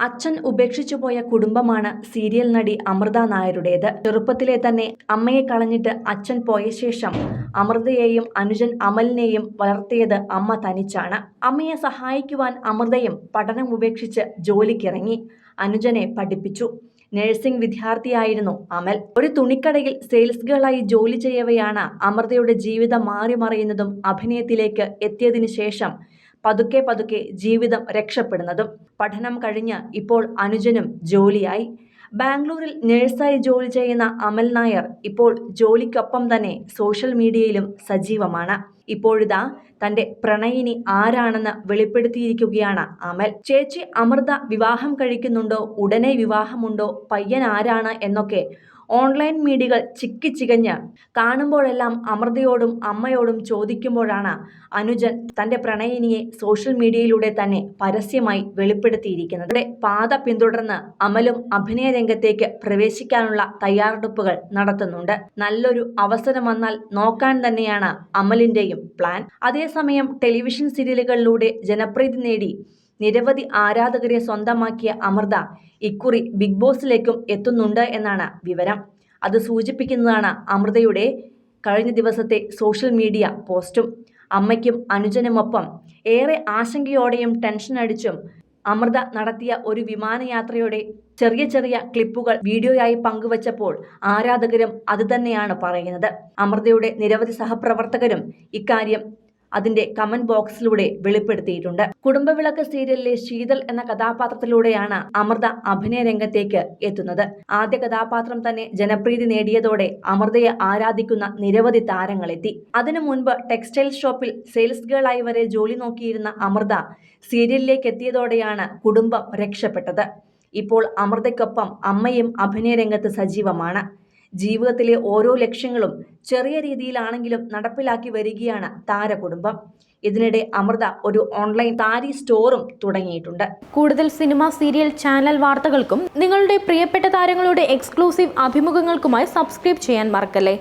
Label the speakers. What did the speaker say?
Speaker 1: അച്ഛൻ ഉപേക്ഷിച്ചു പോയ കുടുംബമാണ് സീരിയൽ നടി അമൃത നായരുടേത്. ചെറുപ്പത്തിലെ തന്നെ അമ്മയെ കളഞ്ഞിട്ട് അച്ഛൻ പോയ ശേഷം അമൃതയെയും അനുജൻ അമലിനെയും വളർത്തിയത് അമ്മ തനിച്ചാണ്. അമ്മയെ സഹായിക്കുവാൻ അമൃതയും പഠനം ഉപേക്ഷിച്ച് ജോലിക്കിറങ്ങി. അനുജനെ പഠിപ്പിച്ചു. നഴ്സിംഗ് വിദ്യാർത്ഥിയായിരുന്നു അമൽ. ഒരു തുണിക്കടയിൽ സെയിൽസ് ഗേളായി ജോലി ചെയ്യവെയാണ് അമൃതയുടെ ജീവിതം മാറി മറിയുന്നതും അഭിനയത്തിലേക്ക് എത്തിയതിനു ശേഷം പതുക്കെ പതുക്കെ ജീവിതം രക്ഷപ്പെടുന്നതും പഠനം കഴിഞ്ഞ് ഇപ്പോൾ അനുജനും ജോലിയായി. ബാംഗ്ലൂരിൽ നഴ്സായി ജോലി ചെയ്യുന്ന അമൽ നായർ ഇപ്പോൾ ജോലിക്കൊപ്പം തന്നെ സോഷ്യൽ മീഡിയയിലും സജീവമാണ്. ഇപ്പോഴിതാ തന്റെ പ്രണയിനി ആരാണെന്ന് വെളിപ്പെടുത്തിയിരിക്കുകയാണ് അമൽ. ചേച്ചി അമൃത വിവാഹം കഴിക്കുന്നുണ്ടോ ഉടനെ വിവാഹമുണ്ടോ പയ്യൻ ആരാണ് എന്നൊക്കെ ഓൺലൈൻ മീഡിയകൾ ചിക്കിച്ചികഞ്ഞ് കാണുമ്പോഴെല്ലാം അമൃതയോടും അമ്മയോടും ചോദിക്കുമ്പോഴാണ് അനുജൻ തന്റെ പ്രണയിനിയെ സോഷ്യൽ മീഡിയയിലൂടെ തന്നെ പരസ്യമായി വെളിപ്പെടുത്തിയിരിക്കുന്നത്. പാത പിന്തുടർന്ന് അമലും അഭിനയ രംഗത്തേക്ക് പ്രവേശിക്കാനുള്ള തയ്യാറെടുപ്പുകൾ നടത്തുന്നുണ്ട്. നല്ലൊരു അവസരം വന്നാൽ നോക്കാൻ തന്നെയാണ് അമലിന്റെയും പ്ലാൻ. അതേസമയം ടെലിവിഷൻ സീരിയലുകളിലൂടെ ജനപ്രീതി നേടി നിരവധി ആരാധകരെ സ്വന്തമാക്കിയ അമൃത ഇക്കുറി ബിഗ് ബോസിലേക്കും എത്തുന്നുണ്ട് എന്നാണ് വിവരം. അത് സൂചിപ്പിക്കുന്നതാണ് അമൃതയുടെ കഴിഞ്ഞ ദിവസത്തെ സോഷ്യൽ മീഡിയ പോസ്റ്റും. അമ്മയ്ക്കും അനുജനുമൊപ്പം ഏറെ ആശങ്കയോടെയും ടെൻഷൻ അടിച്ചും അമൃത നടത്തിയ ഒരു വിമാനയാത്രയുടെ ചെറിയ ചെറിയ ക്ലിപ്പുകൾ വീഡിയോയായി പങ്കുവച്ചപ്പോൾ ആരാധകരും അതുതന്നെയാണ് പറയുന്നത്. അമൃതയുടെ നിരവധി സഹപ്രവർത്തകരും ഇക്കാര്യം അതിന്റെ കമന്റ് ബോക്സിലൂടെ വെളിപ്പെടുത്തിയിട്ടുണ്ട്. കുടുംബവിളക്ക് സീരിയലിലെ ശീതൽ എന്ന കഥാപാത്രത്തിലൂടെയാണ് അമൃത അഭിനയ രംഗത്തേക്ക് എത്തുന്നത്. ആദ്യ കഥാപാത്രം തന്നെ ജനപ്രീതി നേടിയതോടെ അമൃതയെ ആരാധിക്കുന്ന നിരവധി താരങ്ങളെത്തി. അതിനു മുൻപ് ടെക്സ്റ്റൈൽ ഷോപ്പിൽ സെയിൽസ് ഗേളായി വരെ ജോലി നോക്കിയിരുന്ന അമൃത സീരിയലിലേക്ക് എത്തിയതോടെയാണ് കുടുംബം രക്ഷപ്പെട്ടത്. ഇപ്പോൾ അമൃതയ്ക്കൊപ്പം അമ്മയും അഭിനയ രംഗത്ത് സജീവമാണ്. ജീവിതത്തിലെ ഓരോ ലക്ഷ്യങ്ങളും ചെറിയ രീതിയിലാണെങ്കിലും നടപ്പിലാക്കി വരികയാണ് താര കുടുംബം. ഇതിനിടെ അമൃത ഒരു ഓൺലൈൻ താരി സ്റ്റോറും തുടങ്ങിയിട്ടുണ്ട്.
Speaker 2: കൂടുതൽ സിനിമ സീരിയൽ ചാനൽ വാർത്തകൾക്കും നിങ്ങളുടെ പ്രിയപ്പെട്ട താരങ്ങളുടെ എക്സ്ക്ലൂസീവ് അഭിമുഖങ്ങൾക്കുമായി സബ്സ്ക്രൈബ് ചെയ്യാൻ മറക്കല്ലേ?